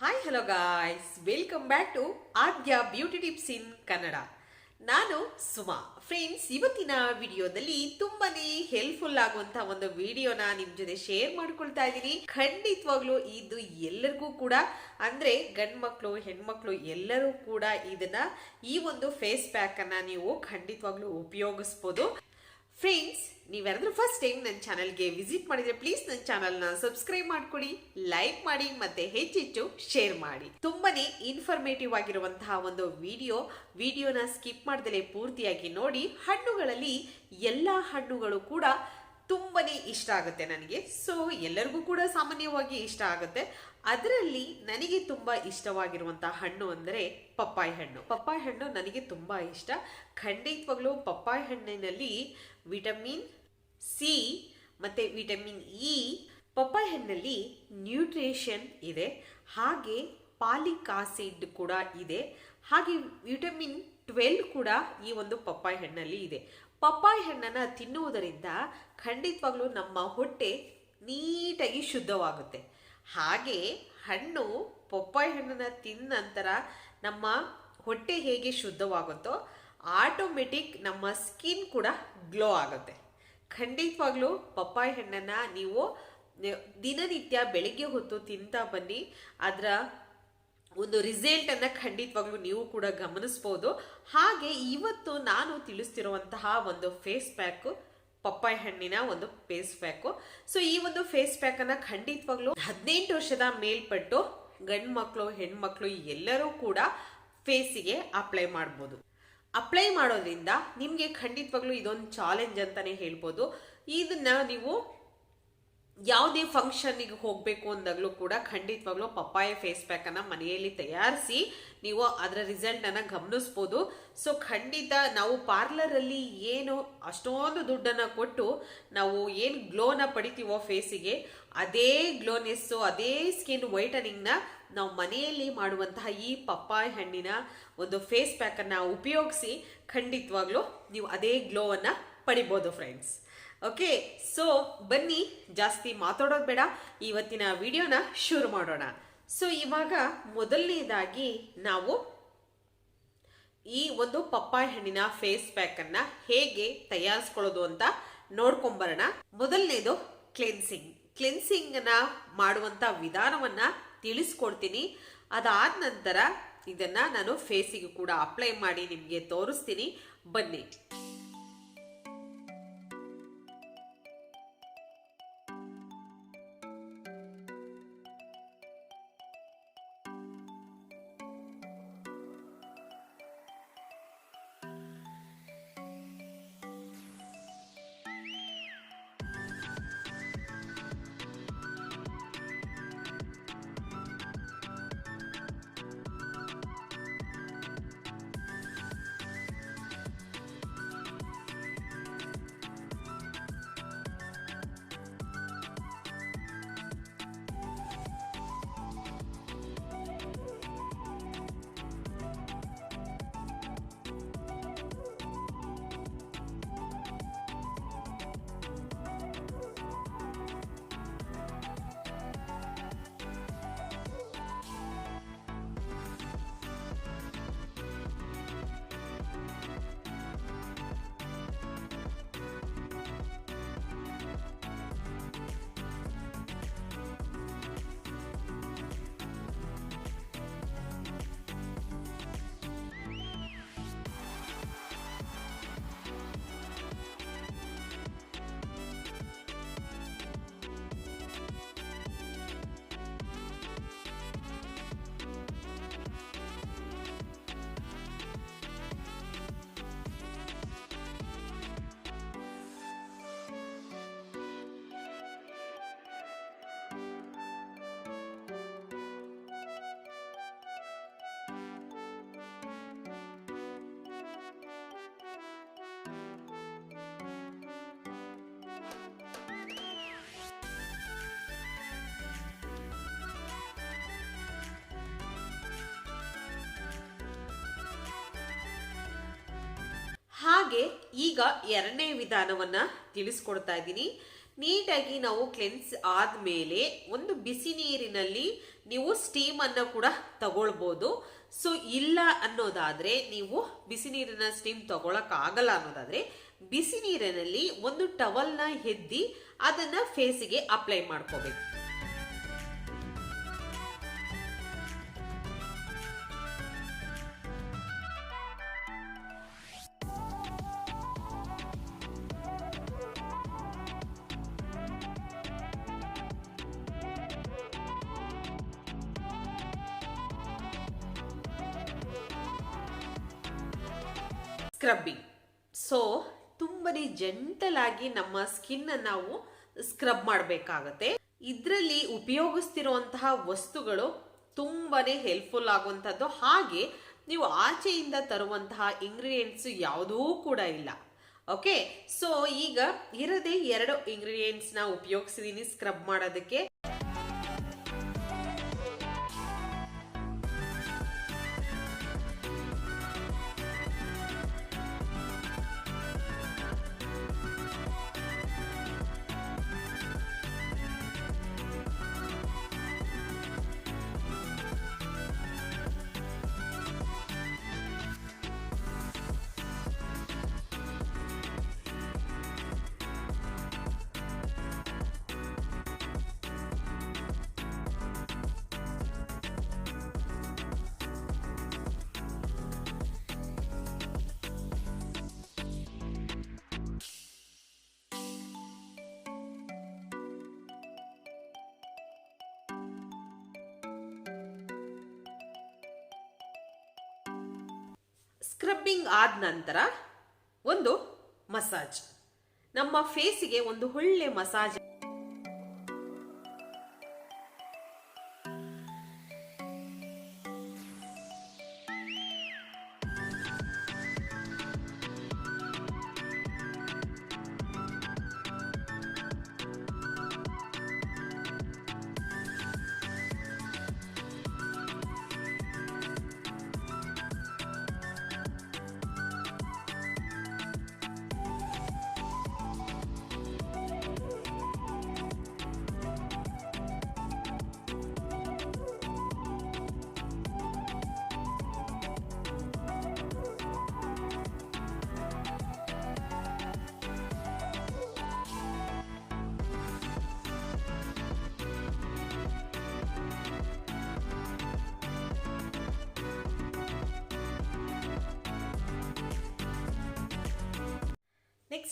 Hi hello guys welcome back to Adya beauty tips in Kannada ನಾನು Suma. Friends ಇವತ್ತಿನ ವಿಡಿಯೋದಲ್ಲಿ ತುಂಬಾನೇ ಹೆಲ್ಪ್ಫುಲ್ ಆಗುವಂತ ಒಂದು ವಿಡಿಯೋನ ನಿಮ್ ಜೊತೆ ಶೇರ್ ಮಾಡ್ಕೊಳ್ತಾ ಇದ್ದೀನಿ. ಖಂಡಿತವಾಗ್ಲೂ ಇದು ಎಲ್ಲರಿಗೂ ಕೂಡ, ಅಂದ್ರೆ ಗಂಡ್ ಮಕ್ಕಳು ಹೆಣ್ಮಕ್ಳು ಎಲ್ಲರೂ ಕೂಡ ಇದನ್ನ ಈ ಒಂದು ಫೇಸ್ ಪ್ಯಾಕ್ ಅನ್ನ ನೀವು ಖಂಡಿತವಾಗ್ಲೂ ಉಪಯೋಗಿಸ್ಬೋದು. ಫ್ರೆಂಡ್ಸ್ ನೀವ್ಯಾರಾದ್ರೂ ಫಸ್ಟ್ ಟೈಮ್ ನನ್ನ ಚಾನಲ್ಗೆ ವಿಸಿಟ್ ಮಾಡಿದ್ರೆ ಪ್ಲೀಸ್ ನನ್ನ ಚಾನಲ್ನ ಸಬ್ಸ್ಕ್ರೈಬ್ ಮಾಡ್ಕೊಡಿ ಲೈಕ್ ಮಾಡಿ ಮತ್ತೆ ಹೆಚ್ಚೆಚ್ಚು ಶೇರ್ ಮಾಡಿ. ತುಂಬಾನೇ ಇನ್ಫಾರ್ಮೇಟಿವ್ ಆಗಿರುವಂತಹ ಒಂದು ವಿಡಿಯೋ ವಿಡಿಯೋನ ಸ್ಕಿಪ್ ಮಾಡ್ದಲೇ ಪೂರ್ತಿಯಾಗಿ ನೋಡಿ, ಹಣ್ಣುಗಳಲ್ಲಿ ಎಲ್ಲ ಹಣ್ಣುಗಳು ಕೂಡ ತುಂಬನೇ ಇಷ್ಟ ಆಗುತ್ತೆ ನನಗೆ. ಸೊ ಎಲ್ಲರಿಗೂ ಕೂಡ ಸಾಮಾನ್ಯವಾಗಿ ಇಷ್ಟ ಆಗುತ್ತೆ. ಅದರಲ್ಲಿ ನನಗೆ ತುಂಬ ಇಷ್ಟವಾಗಿರುವಂಥ ಹಣ್ಣು ಅಂದರೆ ಪಪ್ಪಾಯಿ ಹಣ್ಣು. ಪಪ್ಪಾಯಿ ಹಣ್ಣು ನನಗೆ ತುಂಬ ಇಷ್ಟ. ಖಂಡಿತವಾಗ್ಲೂ ಪಪ್ಪಾಯಿ ಹಣ್ಣಿನಲ್ಲಿ ವಿಟಮಿನ್ ಸಿ ಮತ್ತು ವಿಟಮಿನ್ ಇ ಪಪ್ಪಾಯಿ ಹಣ್ಣಲ್ಲಿ ನ್ಯೂಟ್ರಿಷನ್ ಇದೆ. ಹಾಗೆ ಪಾಲಿಕ್ ಆಸಿಡ್ ಕೂಡ ಇದೆ. ಹಾಗೆ ವಿಟಮಿನ್ ಟ್ವೆಲ್ ಕೂಡ ಈ ಒಂದು ಪಪ್ಪಾಯಿ ಹಣ್ಣಲ್ಲಿ ಇದೆ. ಪಪ್ಪಾಯಿ ಹಣ್ಣನ್ನು ತಿನ್ನುವುದರಿಂದ ಖಂಡಿತವಾಗ್ಲೂ ನಮ್ಮ ಹೊಟ್ಟೆ ನೀಟಾಗಿ ಶುದ್ಧವಾಗುತ್ತೆ. ಹಾಗೆ ಹಣ್ಣು ಪಪ್ಪಾಯಿ ಹಣ್ಣನ್ನು ತಿಂದ ನಂತರ ನಮ್ಮ ಹೊಟ್ಟೆ ಹೇಗೆ ಶುದ್ಧವಾಗುತ್ತೋ ಆಟೋಮೆಟಿಕ್ ನಮ್ಮ ಸ್ಕಿನ್ ಕೂಡ ಗ್ಲೋ ಆಗುತ್ತೆ. ಖಂಡಿತವಾಗ್ಲೂ ಪಪ್ಪಾಯಿ ಹಣ್ಣನ್ನು ನೀವು ದಿನನಿತ್ಯ ಬೆಳಿಗ್ಗೆ ಹೊತ್ತು ತಿಂತಾ ಬನ್ನಿ. ಅದರ ಒಂದು ರಿಸಲ್ಟ್ ಅನ್ನ ಖಂಡಿತವಾಗ್ಲೂ ನೀವು ಕೂಡ ಗಮನಿಸ್ಬೋದು. ಹಾಗೆ ಇವತ್ತು ನಾನು ತಿಳಿಸ್ತಿರುವಂತಹ ಒಂದು ಫೇಸ್ ಪ್ಯಾಕ್ ಪಪ್ಪಾಯಿ ಹಣ್ಣಿನ ಒಂದು ಫೇಸ್ ಪ್ಯಾಕು ಸೊ ಈ ಒಂದು ಫೇಸ್ ಪ್ಯಾಕನ್ನು ಖಂಡಿತವಾಗ್ಲೂ ಹದಿನೆಂಟು ವರ್ಷದ ಮೇಲ್ಪಟ್ಟು ಗಂಡು ಮಕ್ಕಳು ಹೆಣ್ಮಕ್ಳು ಎಲ್ಲರೂ ಕೂಡ ಫೇಸಿಗೆ ಅಪ್ಲೈ ಮಾಡ್ಬೋದು. ಅಪ್ಲೈ ಮಾಡೋದ್ರಿಂದ ನಿಮಗೆ ಖಂಡಿತವಾಗ್ಲೂ ಇದೊಂದು ಚಾಲೆಂಜ್ ಅಂತಲೇ ಹೇಳ್ಬೋದು. ಇದನ್ನು ನೀವು ಯಾವುದೇ ಫಂಕ್ಷನ್ಗೆ ಹೋಗಬೇಕು ಅಂದಾಗಲೂ ಕೂಡ ಖಂಡಿತವಾಗ್ಲೂ ಪಪ್ಪಾಯ ಫೇಸ್ ಪ್ಯಾಕನ್ನು ಮನೆಯಲ್ಲಿ ತಯಾರಿಸಿ ನೀವು ಅದರ ರಿಸಲ್ಟನ್ನು ಗಮನಿಸ್ಬೋದು. ಸೊ ಖಂಡಿತ ನಾವು ಪಾರ್ಲರಲ್ಲಿ ಏನು ಅಷ್ಟೊಂದು ದುಡ್ಡನ್ನು ಕೊಟ್ಟು ನಾವು ಏನು ಗ್ಲೋನ ಪಡಿತೀವೋ ಫೇಸಿಗೆ ಅದೇ ಗ್ಲೋನೆಸ್ಸು ಅದೇ ಸ್ಕಿನ್ ವೈಟನಿಂಗ್ನ ನಾವು ಮನೆಯಲ್ಲಿ ಮಾಡುವಂತಹ ಈ ಪಪ್ಪಾಯ ಹಣ್ಣಿನ ಒಂದು ಫೇಸ್ ಪ್ಯಾಕನ್ನು ಉಪಯೋಗಿಸಿ ಖಂಡಿತವಾಗ್ಲೂ ನೀವು ಅದೇ ಗ್ಲೋವನ್ನು ಪಡಿಬೋದು ಫ್ರೆಂಡ್ಸ್ ಓಕೆ ಸೊ ಬನ್ನಿ, ಜಾಸ್ತಿ ಮಾತಾಡೋದು ಬೇಡ. ಇವತ್ತಿನ ವಿಡಿಯೋನ ಶುರು ಮಾಡೋಣ. ಸೊ ಇವಾಗ ಮೊದಲನೇದಾಗಿ ನಾವು ಈ ಒಂದು ಪಪ್ಪಾಯ ಹಣ್ಣಿನ ಫೇಸ್ ಪ್ಯಾಕ್ ಅನ್ನ ಹೇಗೆ ತಯಾರಿಸ್ಕೊಳ್ಳೋದು ಅಂತ ನೋಡ್ಕೊಂಬರೋಣ. ಮೊದಲನೇದು ಕ್ಲೆನ್ಸಿಂಗ್ ಕ್ಲೆನ್ಸಿಂಗ್ನ ಮಾಡುವಂತ ವಿಧಾನವನ್ನ ತಿಳಿಸ್ಕೊಡ್ತೀನಿ. ಅದಾದ ನಂತರ ಇದನ್ನ ನಾನು ಫೇಸಿಗೆ ಕೂಡ ಅಪ್ಲೈ ಮಾಡಿ ನಿಮಗೆ ತೋರಿಸ್ತೀನಿ. ಬನ್ನಿ. ಹಾಗೆ ಈಗ ಎರಡನೇ ವಿಧಾನವನ್ನು ತಿಳಿಸ್ಕೊಡ್ತಾ ಇದ್ದೀನಿ. ನೀಟಾಗಿ ನಾವು ಕ್ಲೆನ್ಸ್ ಆದಮೇಲೆ ಒಂದು ಬಿಸಿ ನೀರಿನಲ್ಲಿ ನೀವು ಸ್ಟೀಮನ್ನು ಕೂಡ ತಗೊಳ್ಬೋದು. ಸೊ ಇಲ್ಲ ಅನ್ನೋದಾದರೆ ನೀವು ಬಿಸಿ ನೀರಿನ ಸ್ಟೀಮ್ ತಗೊಳಕ್ಕಾಗಲ್ಲ ಅನ್ನೋದಾದರೆ ಬಿಸಿ ನೀರಿನಲ್ಲಿ ಒಂದು ಟವಲ್ನ ಎದ್ದಿ ಅದನ್ನು ಫೇಸಿಗೆ ಅಪ್ಲೈ ಮಾಡ್ಕೋಬೇಕು. ಸ್ಕ್ರಬ್ಬಿಂಗ್ ಸೊ ತುಂಬನೇ ಜೆಂಟಲ್ ಆಗಿ ನಮ್ಮ ಸ್ಕಿನ್ ನಾವು ಸ್ಕ್ರಬ್ ಮಾಡಬೇಕಾಗತ್ತೆ. ಇದರಲ್ಲಿ ಉಪಯೋಗಿಸ್ತಿರುವಂತಹ ವಸ್ತುಗಳು ತುಂಬಾನೇ ಹೆಲ್ಪ್ಫುಲ್ ಆಗುವಂಥದ್ದು. ಹಾಗೆ ನೀವು ಆಚೆಯಿಂದ ತರುವಂತಹ ಇಂಗ್ರೀಡಿಯೆಂಟ್ಸ್ ಯಾವುದೂ ಕೂಡ ಇಲ್ಲ. ಓಕೆ ಸೊ ಈಗ ಇರದೇ ಎರಡು ಇಂಗ್ರೀಡಿಯೆಂಟ್ಸ್ನ ಉಪಯೋಗಿಸಿದ್ದೀನಿ ಸ್ಕ್ರಬ್ ಮಾಡೋದಕ್ಕೆ. ಸ್ಕ್ರಬ್ಬಿಂಗ್ ಆದ ನಂತರ ಒಂದು ಮಸಾಜ್. ನಮ್ಮ ಫೇಸಿಗೆ ಒಂದು ಒಳ್ಳೆ ಮಸಾಜ್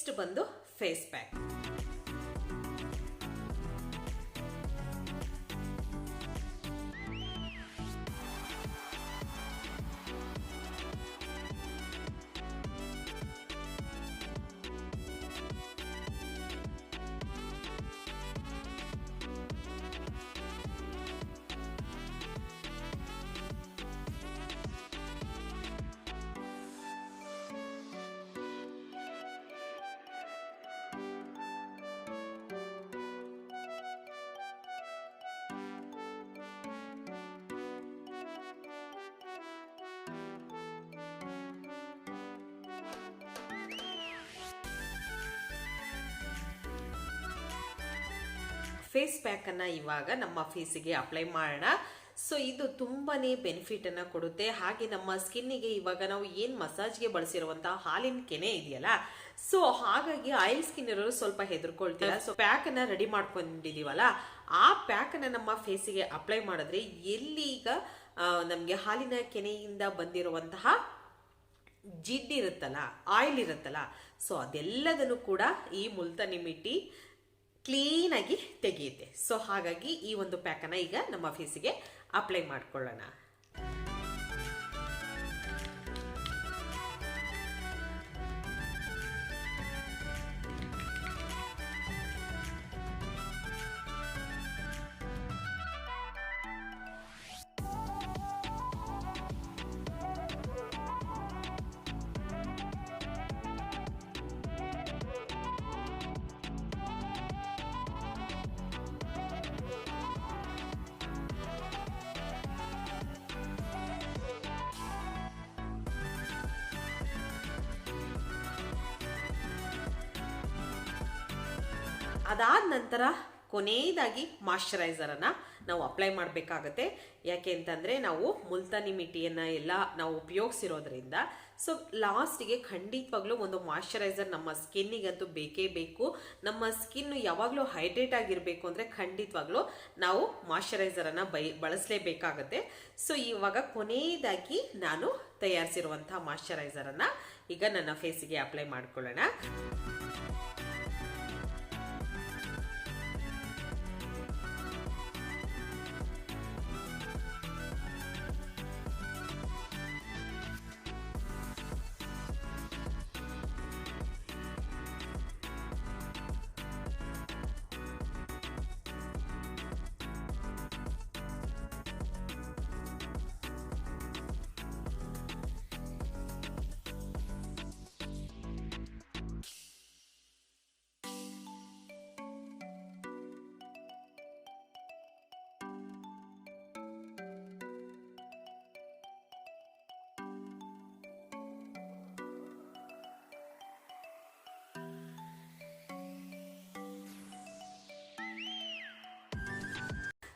ನೆಕ್ಸ್ಟ್ ಬಂದು ಫೇಸ್ ಪ್ಯಾಕ್ ಫೇಸ್ ಪ್ಯಾಕನ್ನು ಇವಾಗ ನಮ್ಮ ಫೇಸಿಗೆ ಅಪ್ಲೈ ಮಾಡೋಣ. ಸೊ ಇದು ತುಂಬಾ ಬೆನಿಫಿಟನ್ನು ಕೊಡುತ್ತೆ. ಹಾಗೆ ನಮ್ಮ ಸ್ಕಿನ್ನಿಗೆ ಇವಾಗ ನಾವು ಏನು ಮಸಾಜ್ಗೆ ಬಳಸಿರುವಂಥ ಹಾಲಿನ ಕೆನೆ ಇದೆಯಲ್ಲ ಸೊ ಹಾಗಾಗಿ ಆಯಿಲ್ ಸ್ಕಿನ್ ಇರೋರು ಸ್ವಲ್ಪ ಹೆದರ್ಕೊಳ್ತೀರಾ? ಸೊ ಪ್ಯಾಕನ್ನು ರೆಡಿ ಮಾಡ್ಕೊಂಡಿದ್ದೀವಲ್ಲ ಆ ಪ್ಯಾಕನ್ನು ನಮ್ಮ ಫೇಸಿಗೆ ಅಪ್ಲೈ ಮಾಡಿದ್ರೆ ಎಲ್ಲಿ ನಮಗೆ ಹಾಲಿನ ಕೆನೆಯಿಂದ ಬಂದಿರುವಂತಹ ಜಿಡ್ಡಿರುತ್ತಲ್ಲ ಆಯಿಲ್ ಇರುತ್ತಲ್ಲ ಸೊ ಅದೆಲ್ಲದನ್ನು ಕೂಡ ಈ ಮುಲ್ತಾನಿ ಮಿಟ್ಟಿ ಕ್ಲೀನಾಗಿ ತೆಗೆಯುತ್ತೆ. ಸೊ ಹಾಗಾಗಿ ಈ ಒಂದು ಪ್ಯಾಕನ್ನು ಈಗ ನಮ್ಮ ಫೇಸಿಗೆ ಅಪ್ಲೈ ಮಾಡ್ಕೊಳ್ಳೋಣ. ಅದಾದ ನಂತರ ಕೊನೆಯದಾಗಿ ಮಾಯಶ್ಚರೈಸರನ್ನು ನಾವು ಅಪ್ಲೈ ಮಾಡಬೇಕಾಗತ್ತೆ. ಯಾಕೆ ಅಂತಂದರೆ ನಾವು ಮುಲ್ತಾನಿ ಮಿಟಿಯನ್ನು ಎಲ್ಲ ನಾವು ಉಪಯೋಗಿಸಿರೋದ್ರಿಂದ. ಸೊ, ಲಾಸ್ಟಿಗೆ ಖಂಡಿತವಾಗ್ಲೂ ಒಂದು ಮಾಯಶ್ಚರೈಸರ್ ನಮ್ಮ ಸ್ಕಿನ್ನಿಗಂತೂ ಬೇಕೇ ಬೇಕು. ನಮ್ಮ ಸ್ಕಿನ್ ಯಾವಾಗಲೂ ಹೈಡ್ರೇಟ್ ಆಗಿರಬೇಕು ಅಂದರೆ ಖಂಡಿತವಾಗ್ಲೂ ನಾವು ಮಾಯಶ್ಚರೈಸರನ್ನು ಬೈ, ಬಳಸಲೇಬೇಕಾಗತ್ತೆ. ಸೊ, ಇವಾಗ ಕೊನೆಯದಾಗಿ ನಾನು ತಯಾರಿಸಿರುವಂಥ ಮಾಯಶ್ಚರೈಸರನ್ನು ಈಗ ನನ್ನ ಫೇಸಿಗೆ ಅಪ್ಲೈ ಮಾಡ್ಕೊಳ್ಳೋಣ.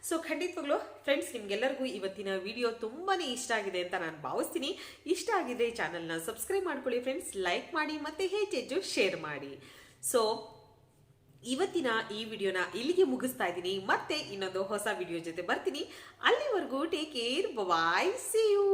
ಸೊ ಖಂಡಿತವಾಗ್ಲೂ ಫ್ರೆಂಡ್ಸ್ ನಿಮ್ಗೆಲ್ಲರಿಗೂ ಇವತ್ತಿನ ವಿಡಿಯೋ ತುಂಬಾ ಇಷ್ಟ ಆಗಿದೆ ಅಂತ ನಾನು ಭಾವಿಸ್ತೀನಿ. ಇಷ್ಟ ಆಗಿದೆ ಚಾನಲ್ನ ಸಬ್ಸ್ಕ್ರೈಬ್ ಮಾಡ್ಕೊಳ್ಳಿ ಫ್ರೆಂಡ್ಸ್ ಲೈಕ್ ಮಾಡಿ ಮತ್ತೆ ಹೆಚ್ಚೆಚ್ಚು ಶೇರ್ ಮಾಡಿ. ಸೊ ಇವತ್ತಿನ ಈ ವಿಡಿಯೋನ ಇಲ್ಲಿಗೆ ಮುಗಿಸ್ತಾ ಇದ್ದೀನಿ. ಮತ್ತೆ ಇನ್ನೊಂದು ಹೊಸ ವಿಡಿಯೋ ಜೊತೆ ಬರ್ತೀನಿ. ಅಲ್ಲಿವರೆಗೂ take care bye see you